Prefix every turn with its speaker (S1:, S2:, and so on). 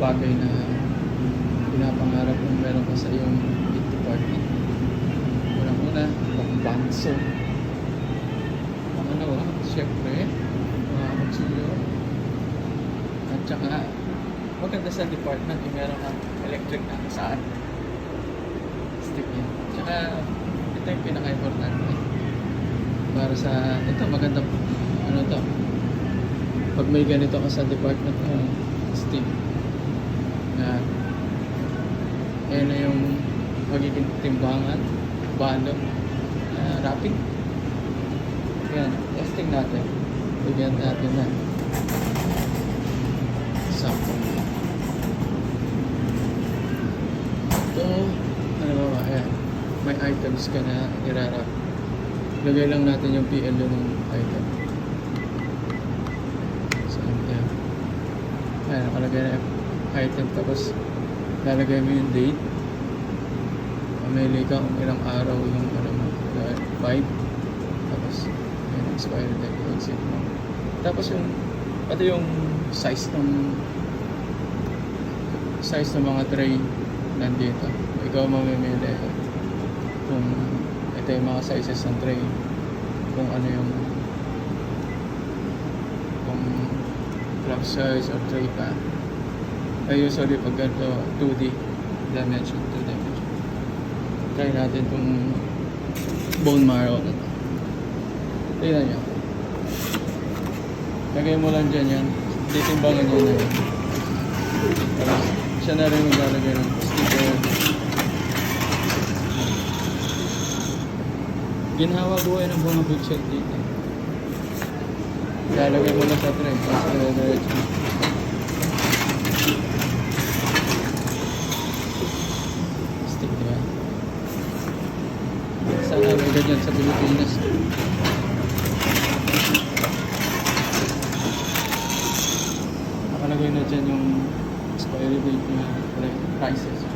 S1: bagay na pinapangarap mong meron ka sa iyong heat department. Unang-una, pambanso. Pangalawa, syempre, mga kutsilyo. At saka, maganda sa department, yung meron kang electric na saan. Stick yan. Tsaka, ito yung pinaka-importante. Para sa, ito maganda, ano to, pag may ganito ka sa department mo, stick, na, ayan na yung magiging timbangan, bando, uh, wrapping. Yan, testing natin. Bigyan natin na sample. Ito, ano ba ba? Ayan. May items ka na irarap. Lagay lang natin yung PLO ng item. So, yan. Ayan, nakalagay na item. Tapos, lalagay mo yung date. Pamili ka kung ilang araw yung ano mo. Vibe. Tapos, yung expiry date. Exit mo. Tapos yung, pati yung size ng size ng mga tray nandito. Ikaw mamimili kung ito yung mga sizes ng tray. Kung ano yung kung club size or tray pa. Ay usually pag ganito 2D dimension, 2 dimension. Try natin itong bone marrow na to. Tingnan nyo. Lagay mo lang dyan yan. Titimbangan nyo na yan. Siya na rin maglalagay ng sticker. Ginhawa buhay ng mga bookshelf dito. Lalagay mo lang sa tray. Tapos, dire-diretso. Stick, May ganyan sa Pilipinas. Nakalagay na dyan yung expiry date niya, prices.